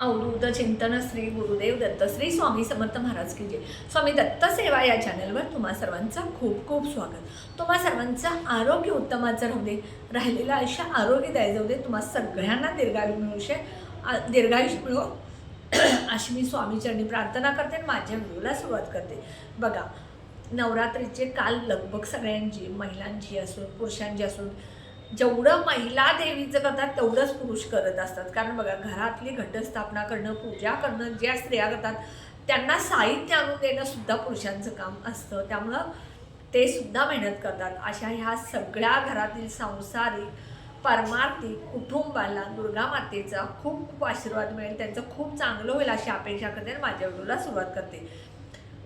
अवधूत चिंतन श्री गुरुदेव दत्त श्री स्वामी समर्थ महाराज की जय. स्वामी दत्त सेवा या चॅनलवर तुम्हा सर्वांचं खूप खूप स्वागत. तुम्हा सर्वांचं आरोग्य उत्तमाचं राहू दे राहिलेलं आयुष्य आरोग्यदायी जाऊ दे तुम्हा सगळ्यांना दीर्घायु मिळू दीर्घायुष दीर्घायुष्य मिळो. अशी मी स्वामीचरणी प्रार्थना करते आणि माझ्या व्हिडिओला सुरुवात करते. बघा नवरात्रीचे काल लगभग सगळ्यांची महिलांची असून पुरुषांची असून जेवढं महिला देवीचं करतात तेवढंच पुरुष करत असतात. कारण बघा घरातली घटस्थापना करणं पूजा करणं ज्या स्त्रिया करतात त्यांना साहित्य आणून देणं सुद्धा पुरुषांचं काम असतं. त्यामुळं ते सुद्धा मेहनत करतात. अशा ह्या सगळ्या घरातील सांसारिक परमार्थिक कुटुंबाला दुर्गा मातेचा खूप खूप आशीर्वाद मिळेल. त्यांचं खूप चांगलं होईल अशी अपेक्षा करते आणि माझ्या व्हिडिओला सुरुवात करते.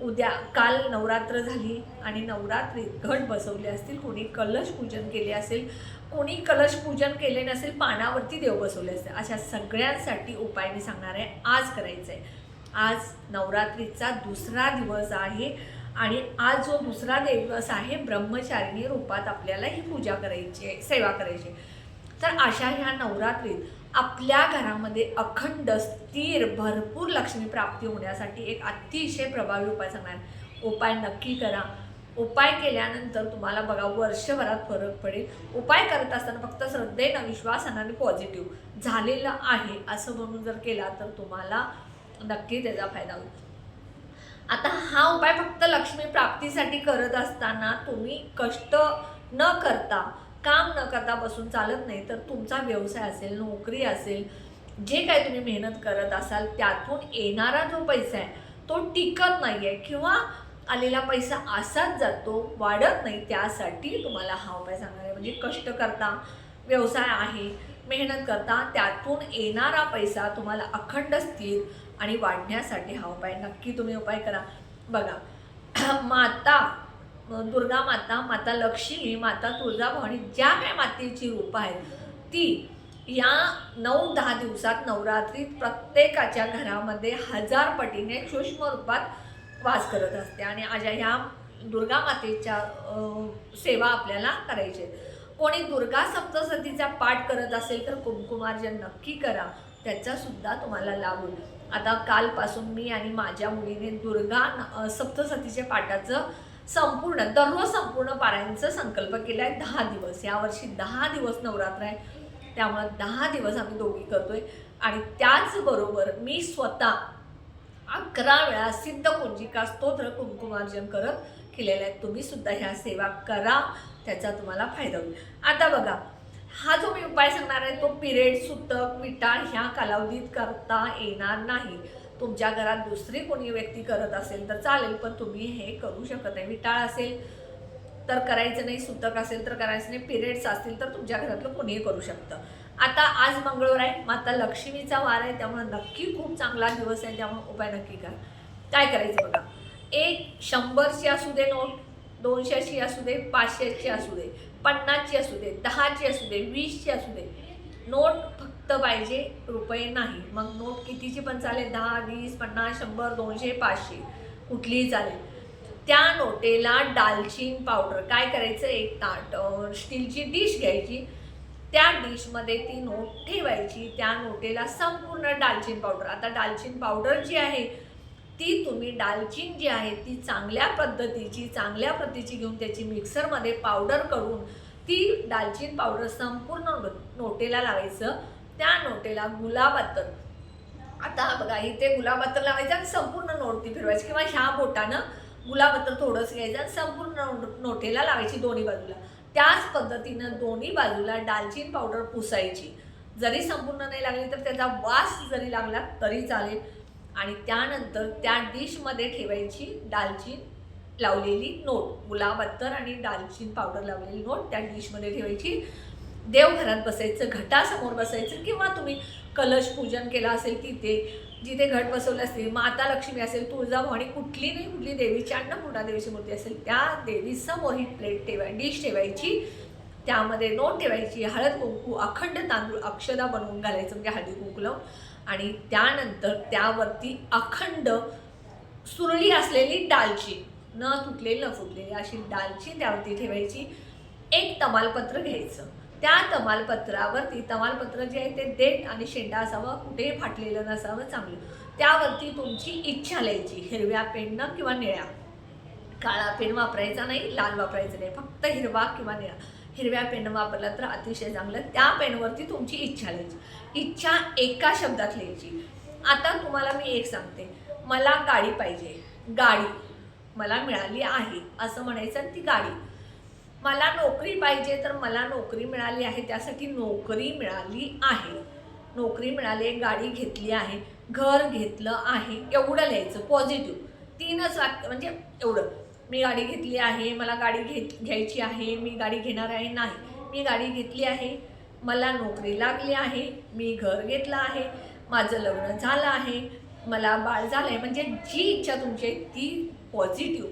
उद्या काल नवरात्र झाली आणि नवरात्रीत घट बसवले असतील कोणी कलश पूजन केले असेल कोणी कलश पूजन केले नसेल पानावरती देव बसवले असतील. अशा सगळ्यांसाठी उपाय मी सांगणार आहे. आज करायचं आहे. आज नवरात्रीचा दुसरा दिवस आहे आणि आज जो दुसरा दिवस आहे ब्रह्मचारिणी रूपात आपल्याला ही पूजा करायची आहे सेवा करायची आहे. तर अशा ह्या नवरात्रीत आपल्या घरामध्ये अखंड स्थिर भरपूर लक्ष्मी प्राप्ती होण्यासाठी एक अतिशय प्रभावी उपाय सांगणार. उपाय नक्की करा. उपाय केल्यानंतर तुम्हाला बघा वर्षभरात फरक पडेल. उपाय करत असताना फक्त श्रद्धेनं विश्वासानं आणि पॉझिटिव्ह झालेलं आहे असं म्हणून जर केला तर तुम्हाला नक्की त्याचा फायदा होईल. आता हा उपाय फक्त लक्ष्मी प्राप्तीसाठी करत असताना तुम्ही कष्ट न करता काम न करता बसून चालत नाही तर तुमचा व्यवसाय असेल नोकरी असेल जे काय तुम्ही मेहनत करत असाल त्यातून येणारा जो पैसा आहे तो टिकत नाही आहे किंवा आलेला पैसा असाच जातो वाढत नाही त्यासाठी तुम्हाला हा उपाय सांगणार आहे म्हणजे कष्ट करता व्यवसाय आहे मेहनत करता त्यातून येणारा पैसा तुम्हाला अखंड स्थिर आणि वाढण्यासाठी हा उपाय नक्की तुम्ही उपाय करा. बघा माता दुर्गा माता माता लक्ष्मी माता तुळजाभवानी ज्या काय मातेची रूपं आहेत ती या नऊ दहा दिवसात नवरात्रीत प्रत्येकाच्या घरामध्ये हजार पटीने सूक्ष्म रूपात वास करत असते आणि अशा ह्या दुर्गा मातेच्या सेवा आपल्याला करायची कोणी दुर्गा सप्तसतीचा पाठ करत असेल तर कुमकुमार्जन नक्की करा. त्याचा सुद्धा तुम्हाला लाभ होईल. आता कालपासून मी आणि माझ्या मुलीने दुर्गा सप्तसतीच्या पाठाचं संपूर्ण दररोज संपूर्ण पारायणचा संकल्प केला आहे. दहा दिवस. यावर्षी दहा दिवस नवरात्र आहे. त्यामुळे दहा दिवस आम्ही दोघी करतोय. आणि त्याचबरोबर मी स्वतः अकरा वेळा सिद्ध कुंजिका स्तोत्र कुंकुमार्जन करत केलेलं आहेत तुम्ही सुद्धा ह्या सेवा करा. त्याचा तुम्हाला फायदा होईल. आता बघा हा जो मी उपाय सांगणार आहे तो पिरियड सुतक विटाळ ह्या कालावधीत करता येणार नाही. तुमच्या घरात दुसरी कोणी व्यक्ती करत असेल तर चालेल पण तुम्ही हे करू शकत नाही. विटाळ असेल तर करायचं नाही सुतक असेल तर करायचं नाही पिरियड्स असतील तर तुमच्या घरातलं कोणीही करू शकतं. आता आज मंगळवार आहे माता लक्ष्मीचा वार आहे त्यामुळे नक्की खूप चांगला दिवस आहे त्यामुळे उपाय नक्की करा. काय करायचं बघा? एक शंभरची असू दे नोट दोनशेची असू दे पाचशेची असू दे पन्नासची असू दे दहाची असू दे वीसची असू दे. नोट फक्त पाहिजे रुपये नाही. मग नोट कितीची पण चालेल? दहा वीस पन्नास शंभर दोनशे पाचशे. कुठलीही चालेल. त्या नोटेला दालचीन पावडर. काय करायचं? एक ताट स्टीलची डिश घ्यायची. त्या डिशमध्ये ती नोट ठेवायची. त्या नोटेला संपूर्ण दालचीन पावडर. आता दालचीन पावडर जी आहे ती तुम्ही दालचीन जी आहे ती चांगल्या पद्धतीची चांगल्या प्रतीची घेऊन त्याची मिक्सरमध्ये पावडर करून ती दालचीन पावडर संपूर्ण नोटेला लावायचं. त्या नोटेला गुलाब अत्तर आता बघा इथे गुलाब अत्तर लावायचं आणि संपूर्ण नोट ती फिरवायची. किंवा ह्या बोटानं गुलाब अत्तर थोडंसं घ्यायचं आणि संपूर्ण नोटेला लावायची दोन्ही बाजूला. त्याच पद्धतीनं दोन्ही बाजूला दालचीन पावडर पुसायची. जरी संपूर्ण नाही लागली तर त्याचा वास जरी लागला तरी चालेल. आणि त्यानंतर त्या डिशमध्ये ठेवायची दालचीन लावलेली नोट. गुलाब अत्तर आणि दालचीन पावडर लावलेली नोट त्या डिशमध्ये ठेवायची. देवघरात बसायचं घटासमोर बसायचं किंवा तुम्ही कलश पूजन केलं असेल तिथे जिथे घट बसवलं असेल माता लक्ष्मी असेल तुळजाभवानी कुठली नाही कुठली देवीची अन्नपूर्णा देवीची मूर्ती असेल त्या देवीसमोर ही प्लेट ठेवाय डिश ठेवायची. त्यामध्ये नोट ठेवायची हळद कुंकू अखंड तांदूळ अक्षदा बनवून घालायचं म्हणजे हळदी कुंकू लावून आणि त्यानंतर त्यावरती अखंड सुरळी असलेली डालची न तुटलेली न फुटलेली अशी डालची त्यावरती ठेवायची. एक तमालपत्र घ्यायचं. त्या तमालपत्रावरती तमालपत्र जे आहे ते देठ आणि शेंडा असावं कुठेही फाटलेलं नसावं चांगलं. त्यावरती तुमची इच्छा लिहायची हिरव्या पेननं किंवा निळ्या. काळा पेन वापरायचा नाही लाल वापरायचा नाही फक्त हिरवा किंवा निळा. हिरव्या पेन वापरला तर अतिशय चांगलं. त्या पेनवरती तुमची इच्छा लिहायची. इच्छा एका शब्दात लिहायची. आता तुम्हाला मी एक सांगते. मला गाडी पाहिजे. गाडी मला मिळाली आहे. असं म्हणायचं आणि ती गाडी. मला नोकरी पाहिजे तर मला नोकरी मिळाली आहे. त्यासाठी नोकरी मिळाली आहे. नोकरी मिळाली आहे, गाडी घेतली आहे घर घेतलं आहे एवढं लिहायचं पॉझिटिव्ह तीनच वाक्य म्हणजे एवढं. मी गाडी घेतली आहे मला गाडी घेत घ्यायची आहे मी गाडी घेणार आहे नाही. मी गाडी घेतली आहे मला नोकरी लागली आहे मी घर घेतलं आहे माझं लग्न झालं आहे मला बाळ झालं आहे म्हणजे जी इच्छा तुमची आहे ती पॉझिटिव्ह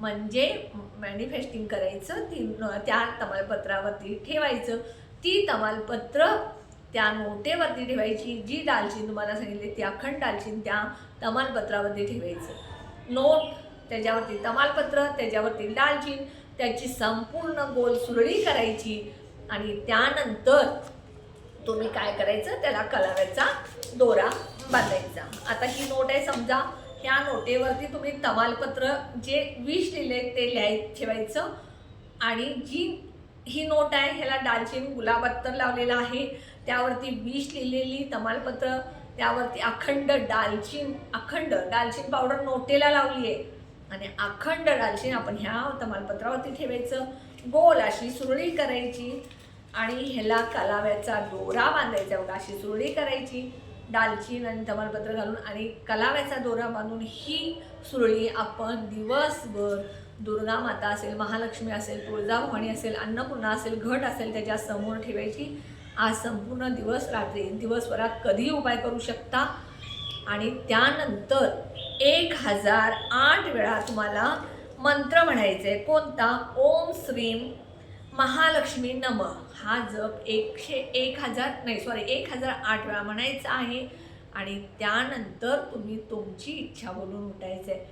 म्हणजे मॅनिफेस्टिंग करायचं ती त्या तमालपत्रावरती ठेवायचं. ती तमालपत्र त्या नोटेवरती ठेवायची जी दालचीन तुम्हाला सांगितली ती अखंड दालचीन त्या तमालपत्रावरती ठेवायचं. नोट त्याच्यावरती तमालपत्र त्याच्यावरती दालचीन त्याची संपूर्ण गोल सुरळी करायची आणि त्यानंतर तुम्ही काय करायचं त्याला कलाव्याचा दोरा बांधायचा. आता ही नोट आहे समजा. ह्या नोटेवरती तुम्ही तमालपत्र जे विष लिहिले ते लिहाय ठेवायचं. आणि जी ही नोट आहे ह्याला दालचिनी गुलाब अत्तर लावलेला आहे. त्यावरती विष लिहिलेली तमालपत्र त्यावरती अखंड दालचीन अखंड दालचीन पावडर नोटेला लावली आहे आणि अखंड दालचीन आपण ह्या तमालपत्रावरती ठेवायचं. गोल अशी सुरळी करायची. आणि ह्याला कलाव्याचा दोरा बांधायचा एवढा अशी सुरळी करायची. दालचीन आणि तमालपत्र घालून आणि कलाव्याचा दोरा बांधून ही सुरळी आपण दिवसभर दुर्गा माता असेल महालक्ष्मी असेल तुळजाभवानी असेल अन्नपूर्णा असेल घट असेल त्याच्यासमोर ठेवायची. आज संपूर्ण दिवस रात्री दिवसभरात कधीही उपाय करू शकता. आणि त्यानंतर एक हजार आठ वेळा तुम्हाला मंत्र म्हणायचे आहे कोणता? ओम श्रीम महालक्ष्मी नम. हा जप एकशे एक हजार नाही सॉरी एक हजार आठ वेळा म्हणायचा आहे. आणि त्यानंतर तुम्ही तुमची इच्छा बोलून उठायचं आहे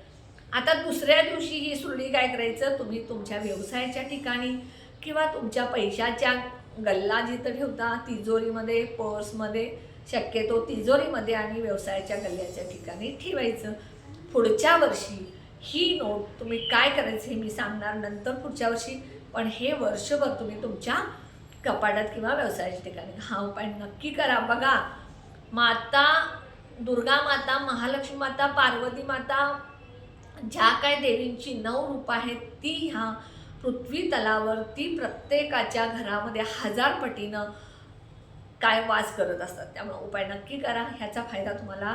आता दुसऱ्या दिवशी ही सुरळी काय करायचं? तुम्ही तुमच्या व्यवसायाच्या ठिकाणी किंवा तुमच्या पैशाच्या गल्ला जिथं ठेवता तिजोरीमध्ये पर्समध्ये शक्यतो तिजोरीमध्ये आणि व्यवसायाच्या गल्ल्याच्या ठिकाणी ठेवायचं. पुढच्या वर्षी ही नोट तुम्ही काय करायचं हे मी सांगणार नंतर पुढच्या वर्षी. पण हे वर्षभर तुम्ही तुमच्या कपाटात किंवा व्यवसायाच्या ठिकाणी हा उपाय नक्की करा. बघा माता दुर्गा माता महालक्ष्मी माता पार्वती माता ज्या काय देवींची नऊ रूप आहेत ती ह्या पृथ्वी तलावरती प्रत्येकाच्या घरामध्ये हजार पटीनं काय वास करत असतात. त्यामुळे उपाय नक्की करा. ह्याचा फायदा तुम्हाला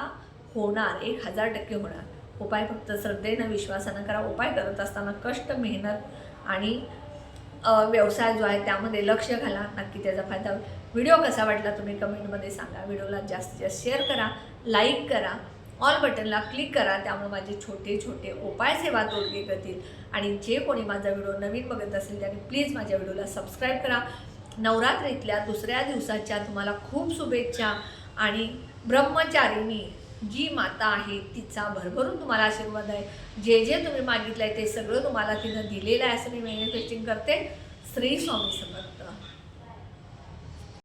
होणार. एक हजार टक्के होणार. उपाय फक्त श्रद्धेनं विश्वासानं करा. उपाय करत असताना कष्ट मेहनत आणि व्यवसाय जो आहे त्यामध्ये लक्ष घाला. नक्की त्याचा फायदा होईल. व्हिडिओ कसा वाटला तुम्ही कमेंटमध्ये सांगा. व्हिडिओला जास्तीत जास्त शेअर करा लाईक करा ऑल बटनला क्लिक करा. त्यामुळे माझे छोटे छोटे उपाय सेवा तोडगे करतील. आणि जे कोणी माझा व्हिडिओ नवीन बघत असेल त्याने प्लीज माझ्या व्हिडिओला सबस्क्राईब करा. नवरात्रीतल्या दुसऱ्या दिवसाच्या तुम्हाला खूप शुभेच्छा आणि ब्रह्मचारिणी जी माता आहे तिचा भरभरून तुम्हाला आशीर्वाद आहे. जे जे तुम्ही मागितलं आहे ते सगळं तुम्हाला तिनं दिलेलं आहे असं मी मॅनिफेस्टिंग करते. श्री स्वामी समर्थ.